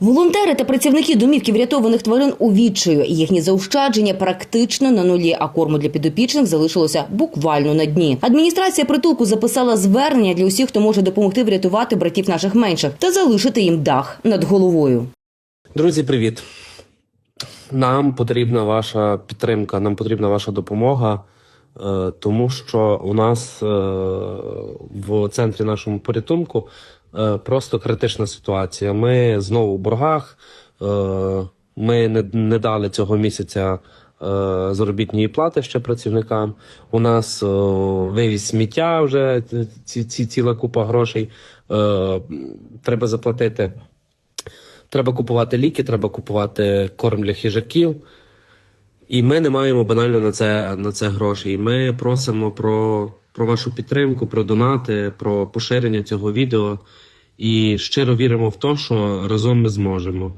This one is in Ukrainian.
Волонтери та працівники домівки врятованих тварин у відчаю. Їхні заощадження практично на нулі, а корму для підопічних залишилося буквально на дні. Адміністрація притулку записала звернення для усіх, хто може допомогти врятувати братів наших менших та залишити їм дах над головою. Друзі, привіт! Нам потрібна ваша підтримка, нам потрібна ваша допомога, тому що у нас е, в центрі нашому порятунку е, просто критична ситуація. Ми знову в боргах. е, Ми не, дали цього місяця е, заробітної плати ще працівникам. У нас е, вивіз сміття вже ці, ці ціла купа грошей. Е, Треба заплатити. Треба купувати ліки, треба купувати корм для хижаків. І ми не маємо банально на це, на це гроші. І ми просимо про, про вашу підтримку, про донати, про поширення цього відео. І щиро віримо в те, що разом ми зможемо.